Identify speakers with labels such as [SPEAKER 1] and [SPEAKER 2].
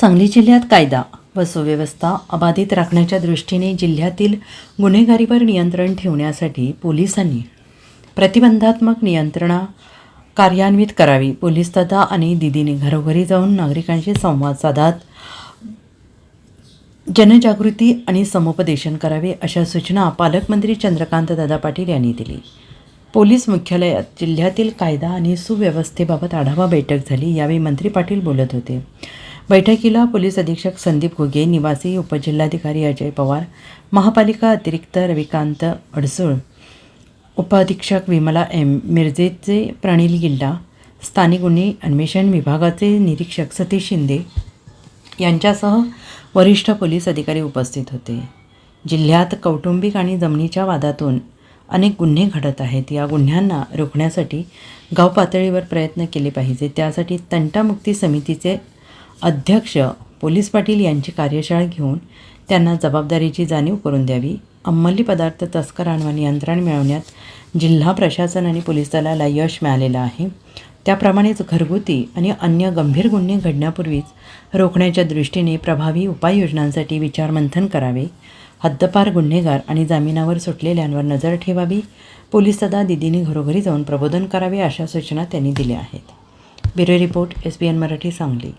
[SPEAKER 1] सांगली जिल्ह्यात कायदा व सुव्यवस्था अबाधित राखण्याच्या दृष्टीने जिल्ह्यातील गुन्हेगारीवर नियंत्रण ठेवण्यासाठी पोलिसांनी प्रतिबंधात्मक नियंत्रणा कार्यान्वित करावी. पोलीस तथा आणि दिदीने घरोघरी जाऊन नागरिकांशी संवाद साधत जनजागृती आणि समुपदेशन करावे अशा सूचना पालकमंत्री चंद्रकांत दादा पाटील यांनी दिली. पोलीस मुख्यालयात जिल्ह्यातील कायदा आणि सुव्यवस्थेबाबत आढावा बैठक झाली यावेळी मंत्री पाटील बोलत होते. बैठकीला पोलीस अधीक्षक संदीप घुगे निवासी उपजिल्हाधिकारी अजय पवार महापालिका अतिरिक्त रविकांत अडसूळ उपअधीक्षक विमला एम मिरजेचे प्रणील गिल्डा स्थानिक गुन्हे अन्वेषण विभागाचे निरीक्षक सतीश शिंदे यांच्यासह वरिष्ठ पोलीस अधिकारी उपस्थित होते. जिल्ह्यात कौटुंबिक आणि जमिनीच्या वादातून अनेक गुन्हे घडत आहेत. या गुन्ह्यांना रोखण्यासाठी गाव पातळीवर प्रयत्न केले पाहिजे त्यासाठी तंटामुक्ती समितीचे अध्यक्ष पोलीस पाटील यांची कार्यशाळा घेऊन त्यांना जबाबदारीची जाणीव करून द्यावी. अंमली पदार्थ तस्करांवर नियंत्रण मिळवण्यात जिल्हा प्रशासन आणि पोलीस दलाला यश मिळालेलं आहे. त्याप्रमाणेच घरगुती आणि अन्य गंभीर गुन्हे घडण्यापूर्वीच रोखण्याच्या दृष्टीने प्रभावी उपाययोजनांसाठी विचारमंथन करावे. हद्दपार गुन्हेगार आणि जामिनावर सुटलेल्यांवर नजर ठेवावी. पोलीस सदा दिदीने घरोघरी जाऊन प्रबोधन करावे अशा सूचना त्यांनी दिल्या आहेत. Bureau report S B N Marathi Sangli.